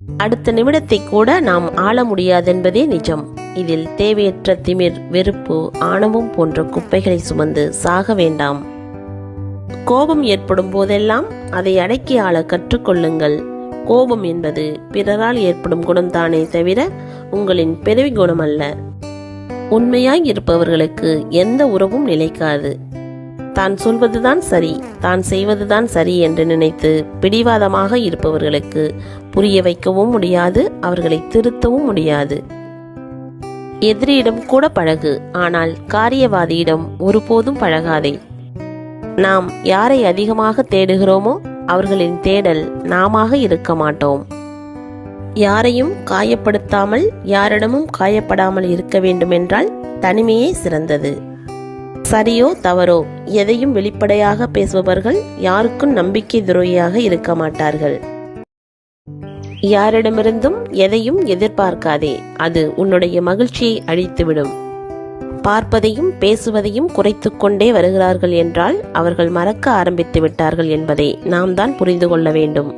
அடுத்த நிமிடத்தை கூட நாம் ஆள முடியாதென்பதே நிஜம். இதில் தேவையற்ற திமிர் வெறுப்பு ஆணவம் போன்ற குப்பைகளை சுமந்து சாக வேண்டாம். கோபம் ஏற்படும் போதெல்லாம் அதை அடக்கி ஆள கற்றுக்கொள்ளுங்கள். கோபம் என்பது பிறரால் ஏற்படும் குணம்தானே தவிர உங்களின் பிறவி குணம் அல்ல உண்மையாய் இருப்பவர்களுக்கு எந்த உறவும் நிலைக்காது. தான் சொல்வதுதான் சரி தான் செய்வதுதான் சரி என்று நினைத்து பிடிவாதமாக இருப்பவர்களுக்கு புரிய வைக்கவும் முடியாது அவர்களை திருத்தவும் முடியாது. எதிரியிடம் கூட பழகு ஆனால் காரியவாதியிடம் ஒருபோதும் பழகாதே. நாம் யாரை அதிகமாக தேடுகிறோமோ அவர்களின் தேடல் நாமாக இருக்க மாட்டோம். யாரையும் காயப்படுத்தாமல் யாரிடமும் காயப்படாமல் இருக்க வேண்டுமென்றால் தனிமையே சிறந்தது. சரியோ தவறோ எதையும் வெளிப்படையாக பேசுபவர்கள் யாருக்கும் நம்பிக்கை துரோகியாக இருக்க மாட்டார்கள். யாரிடமிருந்தும் எதையும் எதிர்பார்க்காதே அது உன்னுடைய மகிழ்ச்சியை அழித்துவிடும். பார்ப்பதையும் பேசுவதையும் குறைத்து கொண்டே வருகிறார்கள் என்றால் அவர்கள் மறக்க ஆரம்பித்து விட்டார்கள் என்பதை நாம் தான் புரிந்து கொள்ள வேண்டும்.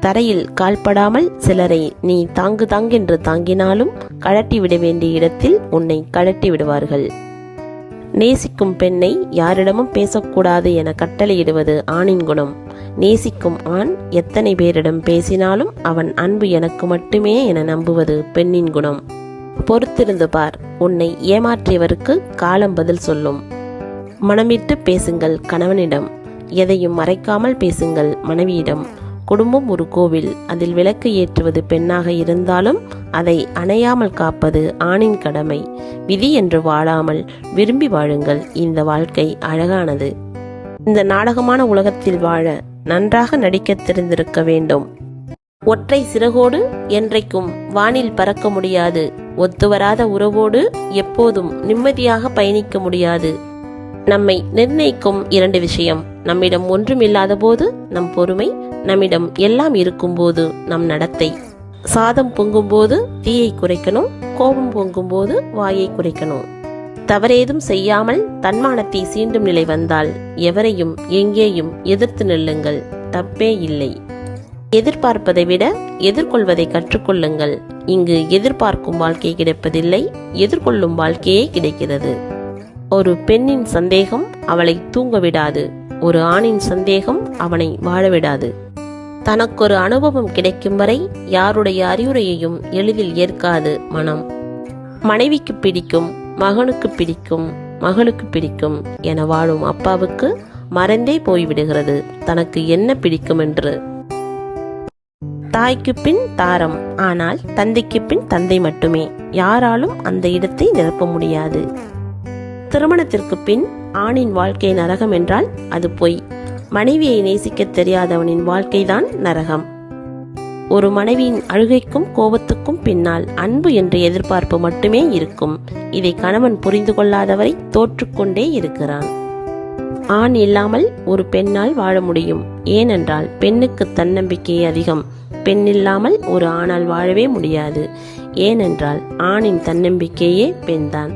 தரையில் கால்படாமல் சிலரை நீ தாங்கு தாங்கென்று தாங்கினாலும் கழட்டி விட வேண்டிய இடத்தில் உன்னை கழட்டி விடுவார்கள். நேசிக்கும் பெண்ணை யாரிடமும் பேசக்கூடாது என கட்டளையிடுவது ஆணின் குணம். நேசிக்கும் ஆண் எத்தனை பேரிடம் பேசினாலும் அவன் அன்பு எனக்கு மட்டுமே என நம்புவது பெண்ணின் குணம். பொறுத்திருந்து பார் உன்னை ஏமாற்றியவருக்கு காலம் பதில் சொல்லும். மனமிட்டு பேசுங்கள் கணவனிடம் எதையும் மறைக்காமல் பேசுங்கள் மனைவியிடம். குடும்பம் ஒரு கோவில். அதில் விளக்கு ஏற்றுவது பெண்ணாக இருந்தாலும் அதை அணையாமல் காப்பது ஆணின் கடமை. விதி என்று வாழாமல் விரும்பி வாழுங்கள். இந்த வாழ்க்கை அழகானது. இந்த நாடகமான உலகத்தில் வாழ நன்றாக நடிக்க தெரிந்திருக்க வேண்டும். ஒற்றை சிறகோடு என்றைக்கும் வானில் பறக்க முடியாது. ஒத்துவராத உறவோடு எப்போதும் நிம்மதியாக பயணிக்க முடியாது. நம்மை நிர்ணயிக்கும் இரண்டு விஷயம். நம்மிடம் ஒன்றும் இல்லாத போது நம் பொறுமை நம்மிடம் எல்லாம் இருக்கும்போது நம் நடத்தை. சாதம் பொங்கும்போது தீயை குறைக்கணும் கோபம் பொங்கும்போது வாயை குறைக்கணும். தவறேதும் செய்யாமல் தன்மானத்தை சீண்டும் நிலை வந்தால் எவரையும் எங்கேயும் எதிர்த்து நில்லுங்கள் தப்பே இல்லை. எதிர்பார்ப்பதை விட எதிர்கொள்வதை கற்றுக்கொள்ளுங்கள். இங்கு எதிர்பார்க்கும் வாழ்க்கை கிடைப்பதில்லை எதிர்கொள்ளும் வாழ்க்கையே கிடைக்கிறது. ஒரு பெண்ணின் சந்தேகம் அவளை தூங்க விடாது ஒரு ஆணின் சந்தேகம் அவனை வாழ விடாது தனக்கொரு அனுபவம் கிடைக்கும் வரை யாருடைய அறிவுரையையும் எளிதில் ஏற்காது மனம். மனைவிக்கு பிடிக்கும் மகனுக்கு பிடிக்கும் மகளுக்கு பிடிக்கும் என வாழும் அப்பாவுக்கு மறந்தே போய்விடுகிறது. தனக்கு என்ன பிடிக்கும் என்று? தாய்க்கு பின் தாரம் ஆனால் தந்தைக்கு பின் தந்தை மட்டுமே. யாராலும் அந்த இடத்தை நிரப்ப முடியாது. திருமணத்திற்கு பின் ஆணின் வாழ்க்கை நரகம் என்றால் அது பொய். மனைவியை நேசிக்க தெரியாதவனின் வாழ்க்கைதான் நரகம். ஒரு மனைவியின் அழுகைக்கும் கோபத்துக்கும் பின்னால் அன்பு என்ற எதிர்பார்ப்பு மட்டுமே இருக்கும். இதை கணவன் புரிந்து கொள்ளாதவரை தோற்றுக்கொண்டே இருக்கிறான். ஆண் இல்லாமல் ஒரு பெண்ணால் வாழ முடியும். ஏனென்றால் பெண்ணுக்கு தன்னம்பிக்கை அதிகம். பெண் இல்லாமல் ஒரு ஆணால் வாழவே முடியாது. ஏனென்றால் ஆணின் தன்னம்பிக்கையே பெண்தான்.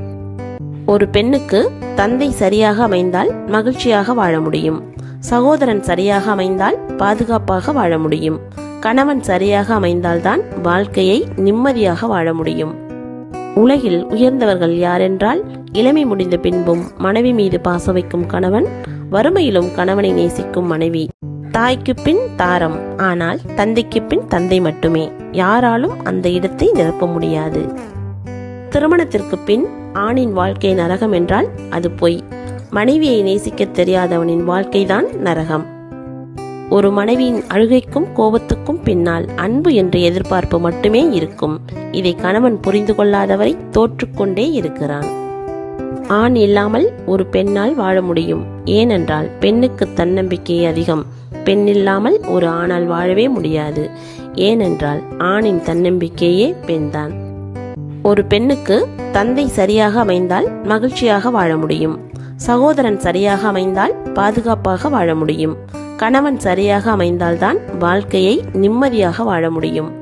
ஒரு பெண்ணுக்கு தந்தை சரியாக அமைந்தால் மகிழ்ச்சியாக வாழ முடியும். சகோதரன் சரியாக அமைந்தால் பாதுகாப்பாக வாழ முடியும். கணவன் சரியாக அமைந்தால்தான் வாழ்க்கையை நிம்மதியாக வாழ முடியும். உலகில் உயர்ந்தவர்கள் யாரென்றால் இளமை முடிந்த பின்பும் மனைவி மீது பாச வைக்கும் கணவன் வறுமையிலும் கணவனை நேசிக்கும் மனைவி. தாய்க்கு பின் தாரம் ஆனால் தந்தைக்கு பின் தந்தை மட்டுமே. யாராலும் அந்த இடத்தை நிரப்ப முடியாது. திருமணத்திற்கு பின் ஆணின் வாழ்க்கை நரகம் என்றால் அது பொய். மனைவியை நேசிக்க தெரியாதவனின் வாழ்க்கைதான் நரகம். ஒரு மனைவியின் அழுகைக்கும் கோபத்துக்கும் பின்னால் அன்பு என்ற எதிர்பார்ப்பு மட்டுமே இருக்கும். இதை கணவன் புரிந்து கொள்ளாதவரை தோற்றுக்கொண்டே இருக்கிறான். ஆண் இல்லாமல் ஒரு பெண்ணால் வாழ முடியும். ஏனென்றால் பெண்ணுக்கு தன்னம்பிக்கை அதிகம். பெண் இல்லாமல் ஒரு ஆணால் வாழவே முடியாது. ஏனென்றால் ஆணின் தன்னம்பிக்கையே பெண்தான். ஒரு பெண்ணுக்கு தந்தை சரியாக அமைந்தால் மகிழ்ச்சியாக வாழ முடியும். சகோதரன் சரியாக அமைந்தால் பாதுகாப்பாக வாழ முடியும். கணவன் சரியாக அமைந்தால்தான் வாழ்க்கையை நிம்மதியாக வாழ முடியும்.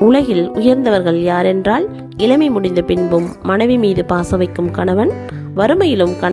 உலகில் உயர்ந்தவர்கள் யாரென்றால் இளமை முடிந்த பின்பும் மனைவி மீது பாசம் வைக்கும் கணவன் வறுமையிலும் கண